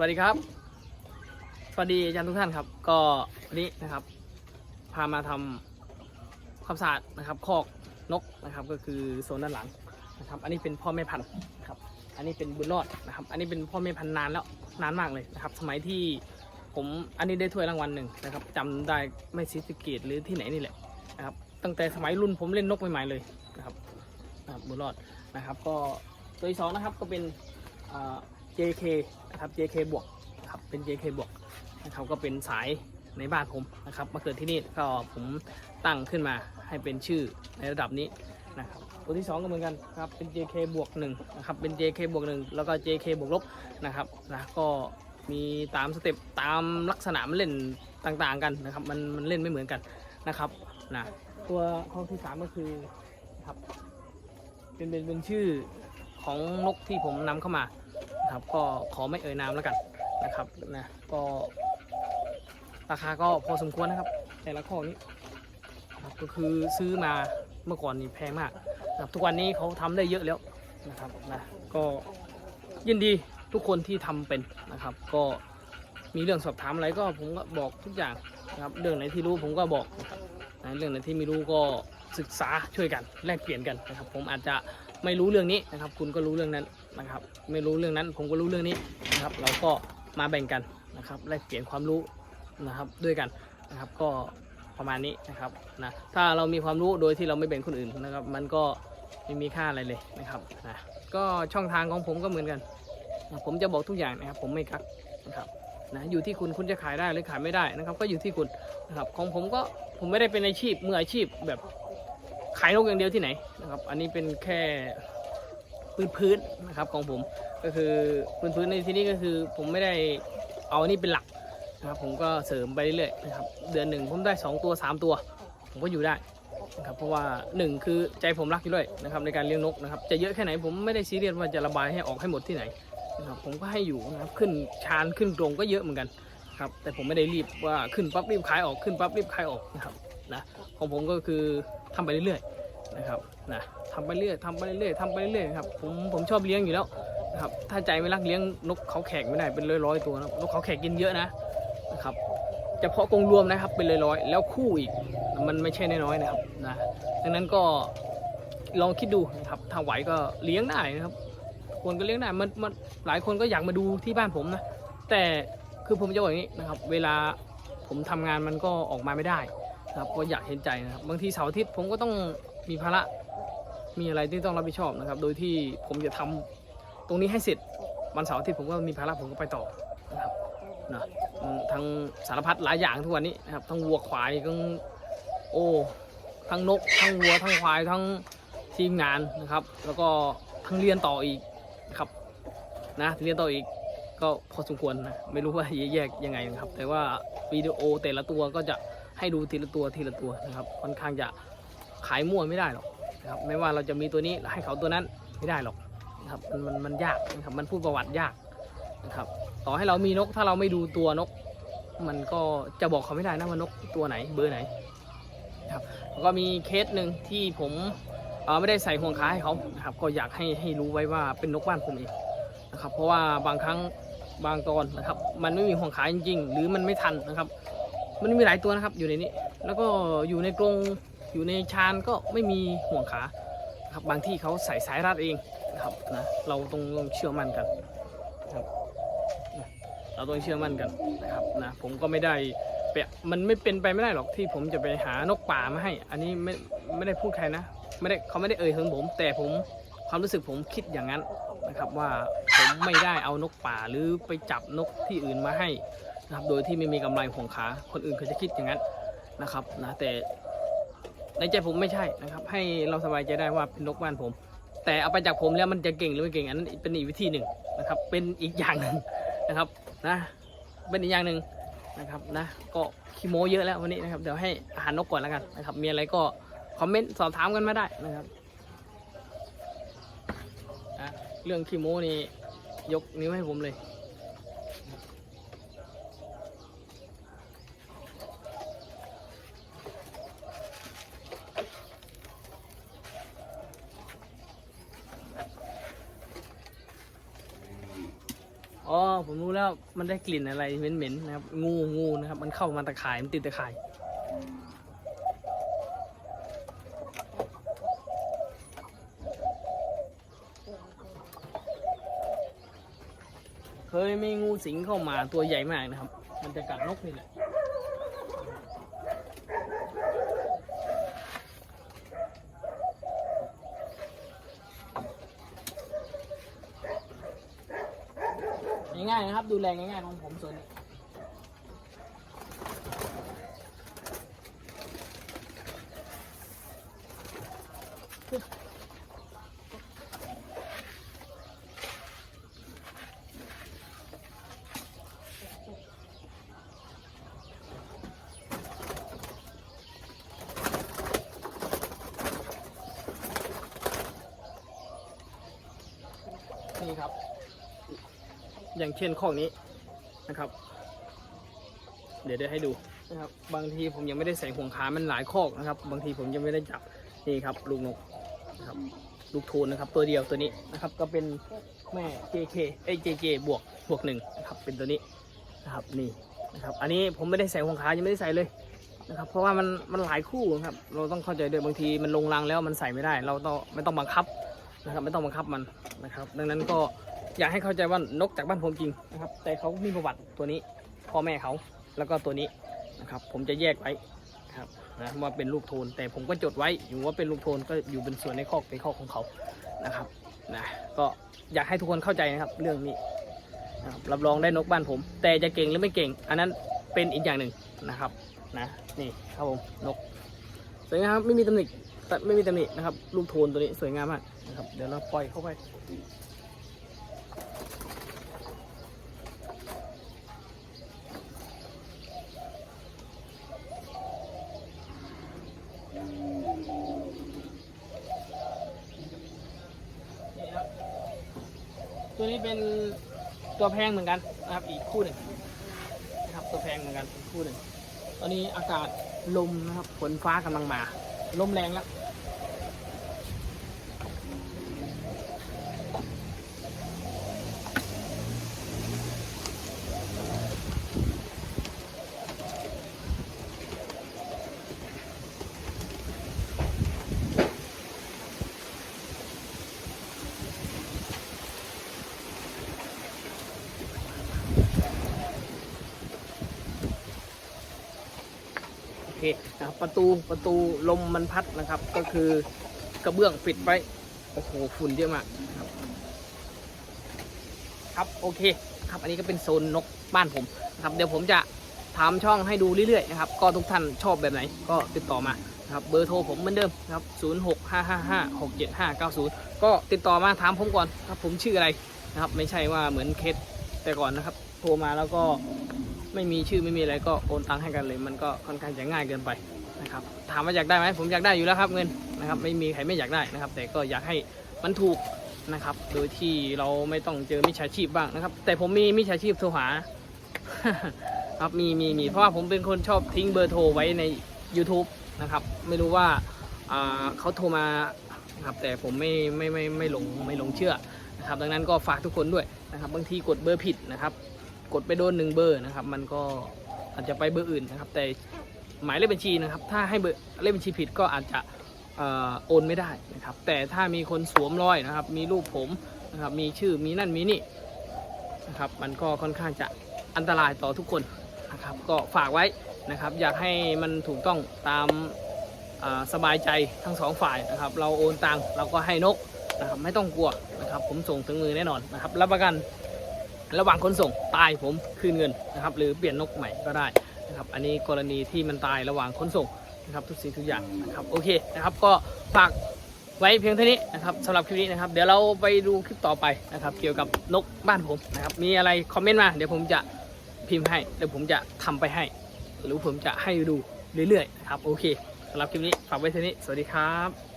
วัสดีครับ สวัสดีอาจารย์ทุกท่านครับ ก็วันนี้นะครับ พามาทำความสะอาดนะครับ คอกนกนะครับ ก็คือโซนด้านหลังนะครับ อันนี้เป็นพ่อแม่พันธุ์นะครับ อันนี้เป็นบุญรอดนะครับ อันนี้เป็นพ่อแม่พันธุ์นานแล้วนานมากเลยนะครับ สมัยที่ผมอันนี้ได้ถ้วยรางวัลหนึ่งนะครับจำได้ไม่ซีสเกตหรือที่ไหนนี่แหละนะครับ ตั้งแต่สมัยรุ่นผมเล่นนกใหม่ๆเลยนะครับนะครับบุญรอดนะครับ ก็ตัวที่สองนะครับก็เป็นอ่า JK นะครับ JK บวกครับเป็น JK บวกนะครับก็เป็นสายในบ้านผมนะครับมาเกิดที่นี่ก็ผมตั้งขึ้นมาให้เป็นชื่อในระดับนี้นะครับตัวที่ 2 ก็เหมือนกันครับเป็น JK บวก1นะครับเป็น JK บวก1แล้วก็ JK บวกลบนะครับนะก็มีตามสเต็ปตามลักษณะมันเล่นต่างๆกันนะครับมันมันเล่นไม่เหมือนกันนะครับนะตัวข้อที่ 3 ก็คือครับเป็นเป็นเป็นชื่อของนกที่ผมนำเข้ามา นะครับ ก็ขอไม่เอ่ยนามแล้วกันนะครับนะก็ราคาก็พอสมควรนะครับ แต่ละข้อนี้ก็คือซื้อมาเมื่อก่อนนี่แพงมากนะครับทุกวันนี้เขาทำได้เยอะแล้วนะครับนะก็ยินดีทุกคนที่ทำเป็นนะครับ ก็มีเรื่องสอบถามอะไรก็ผมก็บอกทุกอย่างนะครับเรื่องไหนที่รู้ผมก็บอกนะครับนะเรื่องไหนที่ไม่รู้ก็ศึกษาช่วยกันแลกเปลี่ยนกันนะครับ ผมอาจจะไม่รู้เรื่องนี้นะครับ คุณก็รู้เรื่องนั้น นะครับ ไม่รู้เรื่องนั้นผมก็รู้เรื่องนี้นะครับ เราก็มาแบ่งกันนะครับแลกเปลี่ยนความรู้นะครับด้วยกันนะครับก็ประมาณนี้นะครับนะถ้าเรามีความรู้โดยที่เราไม่แบ่งคนอื่นนะครับ มันก็ไม่มีค่าอะไรเลยนะครับนะก็ช่องทางของผมก็เหมือนกันนะผมจะบอกทุกอย่างนะครับ ผมไม่กักนะครับนะอยู่ที่คุณคุณจะขายได้หรือขายไม่ได้นะครับ ก็อยู่ที่คุณนะครับของผมก็ผมไม่ได้เป็นอาชีพมืออาชีพแบบขายนกอย่างเดียวที่ไหนนะครับ อันนี้เป็นแค่ พื้นพื้นๆนะครับของผมก็คือพื้นพื้นๆในที่นี้ก็คือผมไม่ได้เอาอันนี้เป็นหลักนะครับผมก็เสริมไปเรื่อยๆนะครับเดือนหนึ่งผมได้ 2 ตัว 3 ตัว ผมก็อยู่ได้นะครับเพราะว่า 1 คือใจผมรักอยู่ด้วยนะครับในการเลี้ยงนกนะครับจะเยอะแค่ไหนผมไม่ได้ซีเรียสว่าจะระบายให้ออกให้หมดที่ไหนนะครับผมก็ให้อยู่นะครับขึ้นชานขึ้นตรงก็เยอะเหมือนกันครับแต่ผมไม่ได้รีบว่าขึ้นปั๊บรีบขายออกขึ้นปั๊บรีบขายออกนะครับนะของผมก็คือทำไปเรื่อยๆ นะครับนะทำไปเรื่อยทำไปเรื่อยทำไปเรื่อยครับผมผมชอบเลี้ยงอยู่แล้วนะครับถ้าใจไม่รักเลี้ยงนกเขาแขกไม่ได้เป็นร้อยร้อยตัวนะนกเขาแขกกินเยอะนะนะครับเฉพาะกรงรวมนะครับเป็นร้อยๆแล้วคู่อีกมันไม่ใช่น้อยๆนะครับนะดังนั้นก็ลองคิดดูนะครับถ้าไหวก็เลี้ยงได้นะครับ คนก็เลี้ยงได้มันมันหลายคนก็อยากมาดูที่บ้านผมนะแต่คือผมจะบอกอย่างนี้นะครับ เวลาผมทำงานมันก็ออกมาไม่ได้นะครับก็อยากเห็นใจนะครับบางทีเสาร์อาทิตย์ผมก็ต้อง มีภาระมีอะไรที่ต้องรับผิดชอบนะครับ โดยที่ผมจะทำตรงนี้ให้เสร็จวันเสาร์อาทิตย์ผมก็มีภาระผมก็ไปต่อนะครับนะทั้งสารพัดหลายอย่างทุกวันนี้นะครับ ทั้งวัวควายทั้งโอ้ทั้งนก ทั้งวัว ทั้งควาย ทั้งทีมงานนะครับ แล้วก็ทั้งเรียนต่ออีกครับนะเรียนต่ออีกก็พอสมควรนะไม่รู้ว่าแยกยังไงนะครับ แต่ว่าวิดีโอแต่ละตัวก็จะให้ดูทีละตัวทีละตัวนะครับ ค่อนข้างจะ ขายมั่วไม่ได้หรอกนะครับไม่ว่าเราจะมีตัวนี้ให้เขาตัวนั้นไม่ได้หรอกนะครับมันมันมันยากนะครับมันพูดประวัติยากนะครับต่อให้เรามีนกถ้าเราไม่ดูตัวนก มันก็จะบอกเขาไม่ได้นะว่านกตัวไหนเบอร์ไหนครับแล้วก็มีเคสหนึ่งที่ผมไม่ได้ใส่ห่วงขาให้เขานะครับก็อยากให้ให้รู้ไว้ว่าเป็นนกบ้านผมเองนะครับเพราะว่าบางครั้งบางตอนนะครับ มันไม่มีห่วงขาจริงๆ หรือมันไม่ทันนะครับ มันมีหลายตัวนะครับอยู่ในนี้ แล้วก็อยู่ในกรง อยู่ในชานก็ไม่มีห่วงขาครับบางที่เขาใส่สายรัดเองนะครับนะเราต้องเชื่อมั่นกันครับเราต้องเชื่อมั่นกันนะครับนะผมก็ไม่ได้เปะมันไม่เป็นไปไม่ได้หรอกที่ผมจะไปหานกป่ามาให้ อันนี้ไม่ไม่ได้พูดใครนะ ไม่ได้เขาไม่ได้เอ่ยถึงผม แต่ผมความรู้สึกผมคิดอย่างนั้นนะครับว่าผมไม่ได้เอานกป่าหรือไปจับนกที่อื่นมาให้นะครับโดยที่ไม่มีกำไรห่วงขาคนอื่นเขาจะคิดอย่างนั้นนะครับนะแต่ ในใจผมไม่ใช่นะครับ ให้เราสบายใจได้ว่าเป็นนกบ้านผม แต่เอาไปจากผมแล้วมันจะเก่งหรือไม่เก่งอันนั้นเป็นอีกวิธีหนึ่งนะครับ เป็นอีกอย่างหนึ่งนะครับนะเป็นอีกอย่างหนึ่งนะครับนะก็ขี้โม้เยอะแล้ววันนี้นะครับเดี๋ยวให้อาหารนกก่อนแล้วกันนะครับมีอะไรก็คอมเมนต์สอบถามกันมาได้นะครับนะเรื่องขี้โม้นี่ยกนิ้วให้ผมเลย ผมรู้แล้วมันได้กลิ่นอะไรเหม็นๆนะครับ งูงูนะครับ มันเข้ามาตะข่ายมันติดตะข่ายเคยมีงูสิงเข้ามาตัวใหญ่มากนะครับ มันจะกัดนกนี่แหละ ง่ายๆนะครับ ดูแลง่ายๆของผมส่วนนี้นี่ครับ อย่างเช่นข้อนี้นะครับ เดี๋ยวได้ให้ดูนะครับ บางทีผมยังไม่ได้ใส่ห่วงขามันหลายข้อกนะครับ บางทีผมยังไม่ได้จับนี่ครับ ลูกนกนะครับลูกทูนนะครับ ตัวเดียวตัวนี้นะครับ ก็เป็นแม่ JK เอ้ย JJ บวกบวกหนึ่งนะครับเป็นตัวนี้นะครับนี่นะครับ อันนี้ผมไม่ได้ใส่ห่วงขายังไม่ได้ใส่เลยนะครับ เพราะว่ามันมันหลายคู่นะครับ เราต้องเข้าใจด้วยบางทีมันลงรังแล้วมันใส่ไม่ได้ เราต้องไม่ต้องบังคับนะครับ ไม่ต้องบังคับมันนะครับ ดังนั้นก็ อยากให้เข้าใจว่านกจากบ้านผมจริงนะครับ แต่เขามีประวัติตัวนี้พ่อแม่เขาแล้วก็ตัวนี้นะครับ ผมจะแยกไว้ครับนะว่าเป็นลูกโทน แต่ผมก็จดไว้อยู่ว่าเป็นลูกโทนก็อยู่เป็นส่วนในคอกในคอกของเขานะครับนะก็อยากให้ทุกคนเข้าใจนะครับเรื่องนี้นะครับรับรองได้นกบ้านผม แต่จะเก่งหรือไม่เก่ง อันนั้นเป็นอีกอย่างหนึ่งนะครับนะนี่ครับผมนกสวยงามครับไม่มีตำหนิแต่ไม่มีตำหนินะครับลูกโทนตัวนี้สวยงามมากนะครับเดี๋ยวเราปล่อยเข้าไป ตัวนี้เป็นตัวแพงเหมือนกันนะครับ อีกคู่หนึ่งนะครับตัวแพงเหมือนกันอีกคู่หนึ่งตอนนี้อากาศลมนะครับฝนฟ้ากำลังมา ลมแรงแล้ว นะครับ ประตูประตูลมมันพัดนะครับ ก็คือกระเบื้องปิดไว้ โอ้โหฝุ่นเยอะมากครับ ครับโอเคครับ อันนี้ก็เป็นโซนนกบ้านผมนะครับ เดี๋ยวผมจะทำช่องให้ดูเรื่อยๆนะครับ ก็ทุกท่านชอบแบบไหน ก็ติดต่อมาครับเบอร์โทรผมเหมือนเดิมนะครับ 0 6 5 5 5 6 7 5 9 0 ก็ติดต่อมาถามผมก่อนครับผมชื่ออะไรนะครับ ไม่ใช่ว่าเหมือนเคสแต่ก่อนนะครับ โทรมาแล้วก็ไม่มีชื่อไม่มีอะไรก็โอนตังค์ให้กันเลย มันก็ค่อนข้างจะง่ายเกินไป นะครับถามว่าอยากได้ไหมผมอยากได้อยู่แล้วครับเงินนะครับไม่มีใครไม่อยากได้นะครับ แต่ก็อยากให้มันถูกนะครับ โดยที่เราไม่ต้องเจอมิจฉาชีพบ้างนะครับ แต่ผมมีมิจฉาชีพโทรหาครับมีมีมีเพราะว่าผมเป็นคนชอบทิ้งเบอร์โทรไว้ใน YouTube นะครับ ไม่รู้ว่าเขาโทรมาครับแต่ผมไม่ไม่ไม่ไม่หลงไม่หลงเชื่อนะครับ ดังนั้นก็ฝากทุกคนด้วยนะครับ บางทีกดเบอร์ผิดนะครับ กดไปโดนหนึ่งเบอร์นะครับ มันก็อาจจะไปเบอร์อื่นนะครับ แต่ หมายเลขบัญชีนะครับ ถ้าให้เบอร์เลขบัญชีผิดก็อาจจะโอนไม่ได้นะครับ แต่ถ้ามีคนสวมรอยนะครับ มีรูปผมนะครับมีชื่อมีนั่นมีนี่นะครับ มันก็ค่อนข้างจะอันตรายต่อทุกคนนะครับ ก็ฝากไว้นะครับ อยากให้มันถูกต้องตามสบายใจทั้งสองฝ่ายนะครับ เราโอนตังเราก็ให้นกนะครับไม่ต้องกลัวนะครับ ผมส่งถึงมือแน่นอนนะครับรับประกันระหว่างขนส่งตายผมคืนเงินนะครับ หรือเปลี่ยนนกใหม่ก็ได้ นะครับ อันนี้กรณีที่มันตายระหว่างขนส่งนะครับทุกสิ่งทุกอย่างนะครับโอเคนะครับก็ฝากไว้เพียงเท่านี้นะครับสำหรับคลิปนี้นะครับ เดี๋ยวเราไปดูคลิปต่อไปนะครับ เกี่ยวกับนกบ้านผมนะครับ มีอะไรคอมเมนต์มา เดี๋ยวผมจะพิมพ์ให้เดี๋ยวผมจะทำไปให้ หรือผมจะให้ดูเรื่อยๆนะครับโอเคสำหรับคลิปนี้ฝากไว้เท่านี้ สวัสดีครับ